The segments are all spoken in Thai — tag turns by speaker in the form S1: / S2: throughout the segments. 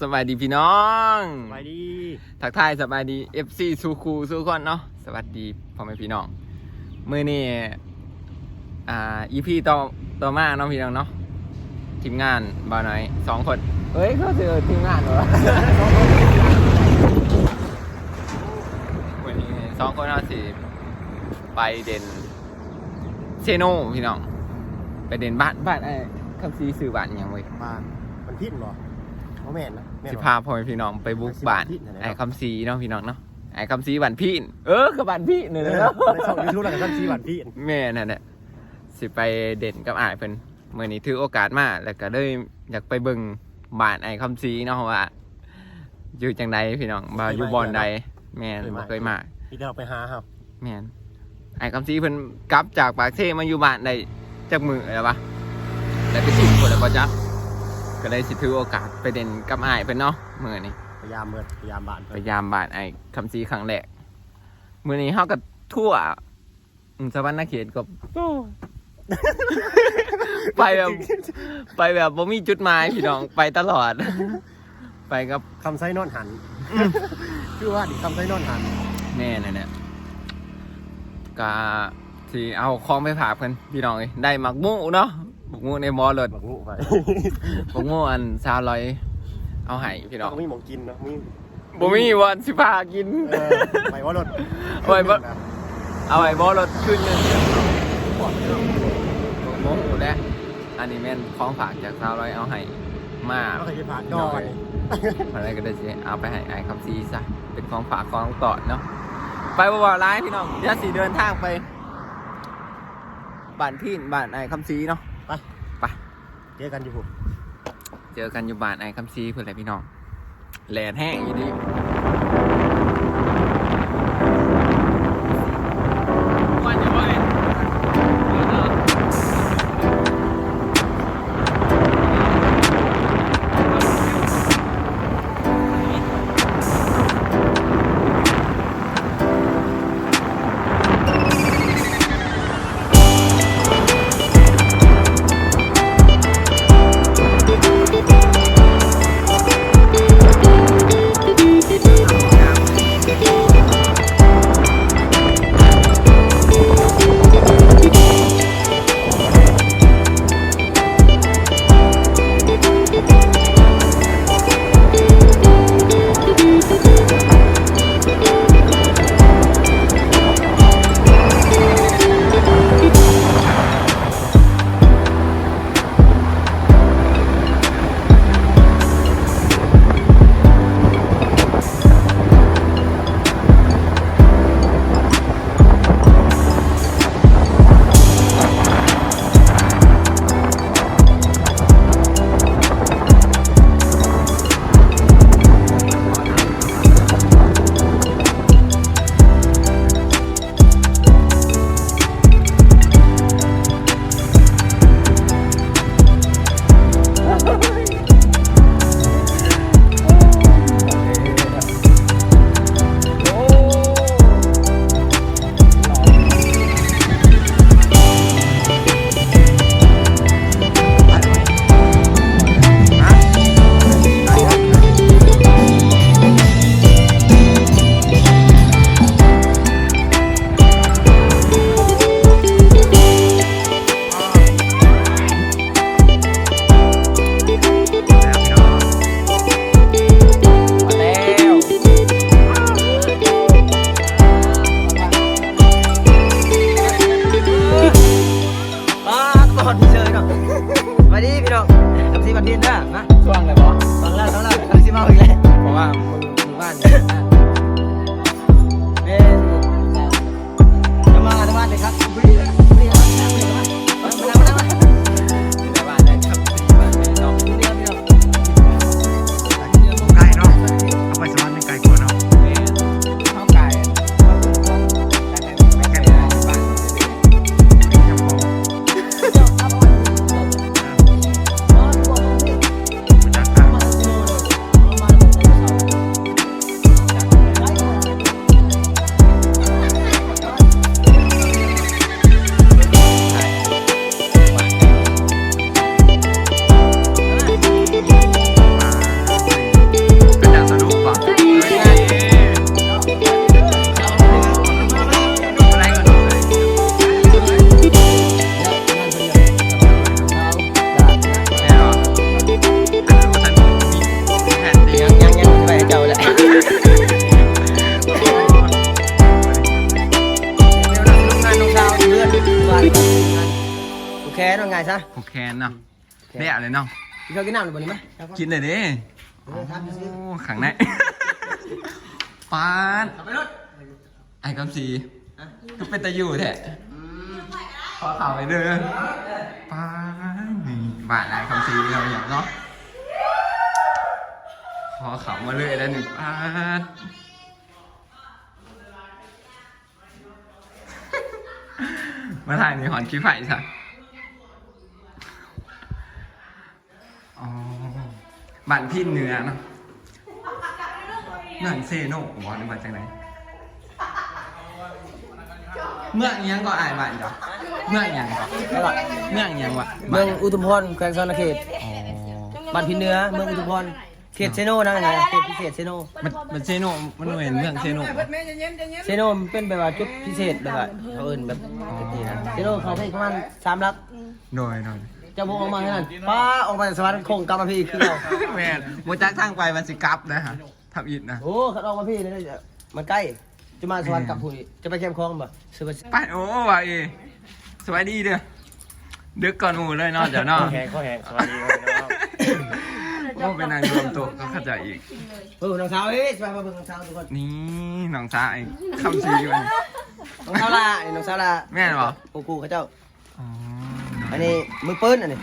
S1: สบายดีพี่น้อง
S2: ไปดี
S1: ทักทายสบายดี FC สูคูสูคนเนาะสวัสดีพ่อแม่พี่น้องมือนี่อ่า EP ต่อต่อมาเนาะพี่น้องเนาะทีมงานบ่าวน้อยสองคนเฮ้ยเขาเจอทีมงานเหรอวันนี้สองคนเอาสิไปเด่นเซโนพี่น้อง ไปเด่นบ้านบ้านไอ้คำซีสื่อบ้านอิหยังเว้ย
S2: บ้านมันพิษเหรอ โมแมนนะแม่น
S1: สิ
S2: บ่
S1: พาพ่อแม่พี่น้องไปบุกบ้าน
S2: ไปสิบ้านพี่ไหนๆ
S1: ไอ้คำซีเนาะพี่น้องเนาะไอ้คำซีบ้านพี่นเออกับบ้านพี่เนี่ย
S2: เออ
S1: เนาะ
S2: ในช่องยูทูบแล้วก็ท่านชี้บ้านพี่
S1: แม่นั่นแหละสิไปเด่นกับอ้ายเพิ่นเมื่อนี้ถือโอกาสมาแล้วก็เลยอยากไปเบิ่งบ้านไอ้คำซีเนาะว่า อยู่จังใดพี่น้องบ่าอยู่บอนใดแม่นบ่เคยมา
S2: พี่เราไปหาครับ
S1: แม่นไอ้คำซีเพิ่นกลับจากปากเทมาอยู่บ้านได้จักมือแล้วปะได้ไปสิบคนแล้วบ่จ๊ะ ก็เลยสิถือโอกาสไปเด่นกับอ้ายเพิ่นเนาะมื้อนี้
S2: พยายามเมิดพยายามบ้าน
S1: พยายามบาดไอ้คำซีครั้งแรกมือนี้เฮากับทั่วอืมสวรรค์นาเขตก็ ไปแบบไปแบบบ่มีจุดหมายพี่น้องไปตลอด ไปกับ
S2: คำไส้นอนหันคือว่าดิคำไส้นอนหัน
S1: แม่นั่นแหละก็ที่เอาของไปฝากเพิ่นพี่น้องเอ้ยได้หมักหมูเนาะ หมักหมูในมอรถ
S2: บักงูไป
S1: หมักหมูอันซาวลอย เอาให้พี่น้อง
S2: ก็มีหมองกินเนาะมี
S1: บ่มีวันสิพากิน
S2: เออไปว่ารถ
S1: เอาไปบ่เอาไอ้บอรถขึ้นเงินโมโหแล้วอันนี้แม่นของฝากจากสาวร้อยเอาให้มา
S2: ก็เคยไปผ่านก่อน
S1: อะไรก็ได้สิเอาไปให้ไอ้คำซีซะเป็นของฝากของต่อเนาะไปบ่บ่ร้ายพี่น้องเดี๋ยวสีเดินทางไปบ้านพี่บ้านไอ้คำซีเนาะ
S2: เจอกันอยู่ผม
S1: เจอกันอยู่บ้านไอ้คำซีเพื่อนแหละพี่น้องแหลนแห้งอยู่ดี ผูกแขนเนาะเรียกเลยเนาะ
S3: กินข้าวกินน้ำหรือเปล่านี่มั้ย
S1: กินเลยดิ
S3: เออทำซื้อ
S1: โอ้ขังในปาน
S3: ขับไปรถ
S1: ไอ้คำสีก็เป็นตะอยู่แท้ขอข่าวไปเด้อปานนี่บ้านไอ้คำสีเราอย่างเนาะขอข่าวมาเลยแล้วหนึ่งปานมาถ่ายในหอนขี้ไผ่ใช่อ๋อ บ้านพี่เหนือเนาะเมืองเซโนวอนมาจากไหนเมืองอิหยังก็อายบ้านจ้ะเมืองอิหยังก็เมืองอิหยังวะ
S3: เมืองอุทุมพรแขวงสวรรณเขต
S1: อ๋อ
S3: บ้านพินเหนือเมืองอุทุมพรเขตเซโนนะไงเขตพิเศษเซโน
S1: มันมันเซโนมันเห็นเมืองเซโน
S3: เซโนมันเป็นแบบว่าจุดพิเศษแบบว่าเขาเอิ้นแบบนี้นะเซโนเขาได้ประมาณสามลัก
S1: โดยโดย
S3: เจ้าพวกออกมาเท่านั้นป้าออกมาจากสวรรค์คงกลับมาพี่คือเรา
S1: แม่นโมจักทางไปมันสิกลับนะฮะทับอิดนะ
S3: โอ้เขาออกมาพี่เลยเนี่ยมันใกล้จะมาสวรรค์กลับพุ่นจะไปแคมป์คลองบ่ซื้อไป
S1: ไปโอ้ว่าเอสวัสดีเด้อดึกก่อนหมู่เลยเนาะเดี๋ยวเนาะ
S2: แหงข้อแหงสวัสดีครับพี่น้อง
S1: โอ้เป็นนางรวมตัวก็เข้าใจอีก
S3: เออน้องสาวเอ้ยไปมาเบิ่งน้องสาวทุกคน
S1: นี่น้องสายคำสีมัน
S3: น้องสาวลานี่น้องสาวลา
S1: แม่นบ่
S3: กูกูเขาเจ้า
S1: อ๋อ
S3: อันนี้มือปืนอันนี้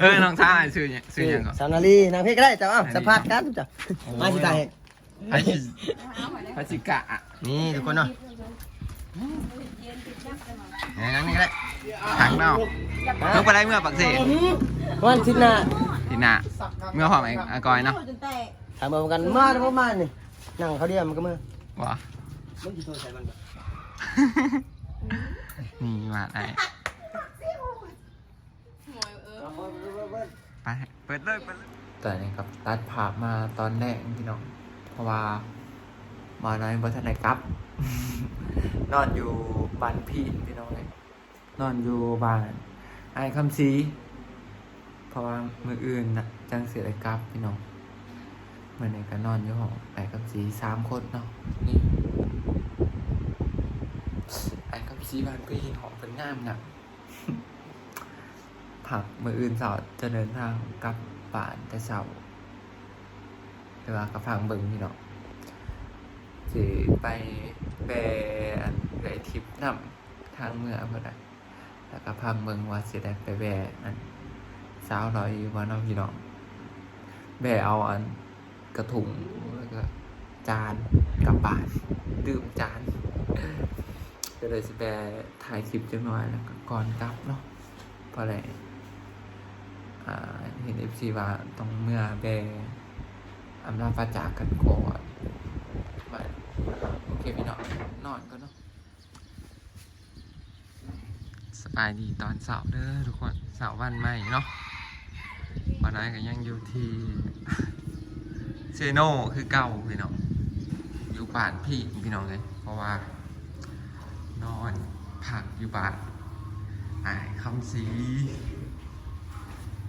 S1: เออน้องสายซื้อเนี่ยซื้อหยังก่อน
S3: สาวนาลีนางเพชรก็ได้จ้าสัมภาษณ์กันจ้ะมาสิตาย
S1: พัชิพัชิกะอะ
S3: นี่ทุกคนเนาะนี่นั่งนี่ก็ได้
S1: ทางเนาะเมื่อไปได้เมื่อปักเส
S3: วันทิศหน้า
S1: ทีหน่ะเมื่อพร้อมไอ้อากอยเนาะ
S3: ถามมากันมาแล้วมานี่นั่งเขาเดียวมันก็มือ
S1: ว้า
S3: มึงจะโทรใส่มัน
S1: นี่ มาไอ้ไปเปิดเลยเปิดเลยแต่นี่ครับตัดภาพมาตอนแรกพี่น้องเพราะว่ามาน้อยบัทันไดกลับ นอนอยู่บ้านพี่พี่น้องเลยนอนอยู่บ้านไอ้คำซีเพราะว่ามืออื่นนะจังเสียได้กลับพี่น้องเมื่อนี้ก็นอนอยู่ห้องไอ้คำซีสามคนเนาะนี่ ไอ้กับ ซีบานพี่หอมเป็นงามงับผักมืออื่นสอดจะเดินทางกลับป่านแต่เช้าเวลากับพังเบิงพี่เนาะสิไปแบอันไปทริปนำทางเมื่อเพื่อนแล้วก็พังเบิงว่าสิได้ไปแบอันสาวลอยอยู่ว่าน้องพี่น้องแบเอาอันกระถุงแล้วก็จานกับบ้านดื่มจาน ก็เลยจะไปถ่ายคลิปจังหน่อยแล้วก็ก่อนกลับเนาะเพราะอะไรเห็นเอฟซีว่าต้องเมื่อแบอำนาจประจากกันก่อนมาโอเคพี่น้องนอนก็เนาะสบายดีตอนเสาร์เด้อทุกคนเสาร์วันใหม่เนาะวันนั้นก็ยังอยู่ที่เซโนคือเก่าพี่น้องอยู่บ้านพี่พี่น้องเลยเพราะว่า นอนผักอยู่บ้านอายคำสี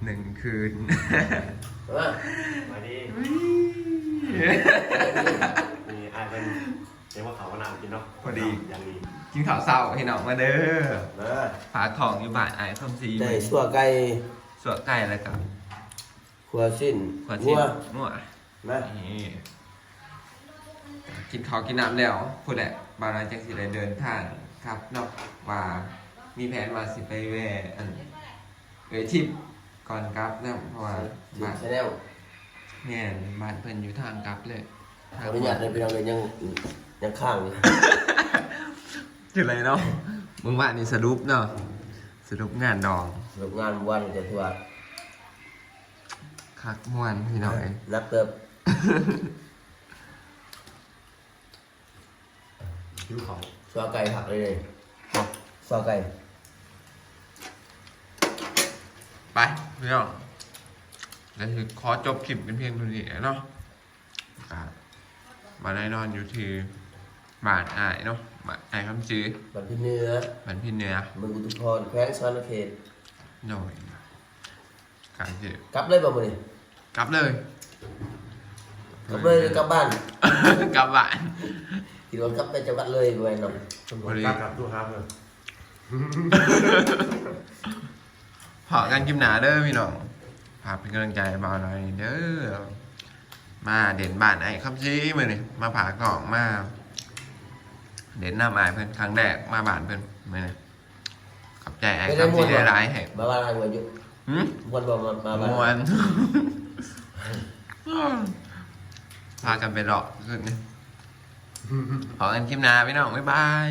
S1: หนึ่งคืน
S2: สวัสดีนี่อายเป็นเรียกว่าเขาวมะนาวกินเนาะ
S1: พอดี
S2: อย่างดี
S1: กินข้าวเศร้าให้น้องมาเด้อ
S2: เออ
S1: ฝากของอยู่บ้านอายคำสี
S3: ได้สัวไก่
S1: สวดไก่แล้วกับ
S3: ขัวสิ้น
S1: ขวดชิ้นมั่ว
S3: นะ
S1: นี่กินข้าวกินน้ำแล้วพูดแหละบางรายจังสิได้เดินทาง ครับเนอกว่ามีแผนว่าสิไปแวะอันเอยทิปก่อนกลับนะเพราะว่าบ้าน
S3: ชาแนล
S1: เนี่ยบ้านเพิ่นอยู่ทางกลับเลย
S3: ขออนุญาตเลยพี่น้องเลยยังยังข้างอยู่
S1: จุดอะไรเนาะมึงว่านี่สรุปเนาะสรุปงานดอง
S3: สรุปงานวันจะทั่ว
S1: คักม่วนพี่น้องเอ้ย
S3: นักเติบ
S2: คิ้วเขา
S3: สัวไก่ผักเลยเลยสัวไก่
S1: ไปพี่น้องแล้วคือขอจบคลิปเป็นเพียงเท่านี้เนาะครับมาได้นอนอยู่ที่บ้านอายเนาะบ้านอายคำจื้อ
S3: บันพิเนื้อ
S1: บ้านพี่เหนือ
S3: เมืองอุทุมพรแขวงสวรรณเขต
S1: หน่อยการจื้อก
S3: ลับเลยบ่มื้อนี้
S1: กลับเลย
S3: กลับเลยหรือกลับบ้าน
S1: กลับบ้าน
S3: คิดว่ากลับไปจังหวัดเลยบ่แม่นเนาะ
S2: ตำรวจกล้ากับตู้ครับเลย
S1: พอกันกิมหนาเด้อพี่น้องฝากเป็นกำลังใจให้เบาหน่อยเด้อ มาเด่นบ้านไอ้คำชี้มือนี่มาผ่ากล่องมา เด่นหน้าไม้เพื่อนครั้งแรกมาบ้านเพื่อนมือนี่ขอบใจไอ้คำชี้ได้ร้ายให้
S3: มาบ้านอะไรอยู่
S1: หืม
S3: มวนบ่มามาบ้าน
S1: มวนพากันไปหลอกขึ้นนี่ ขอกันคลิปหนาพี่น้องบ๊ายบาย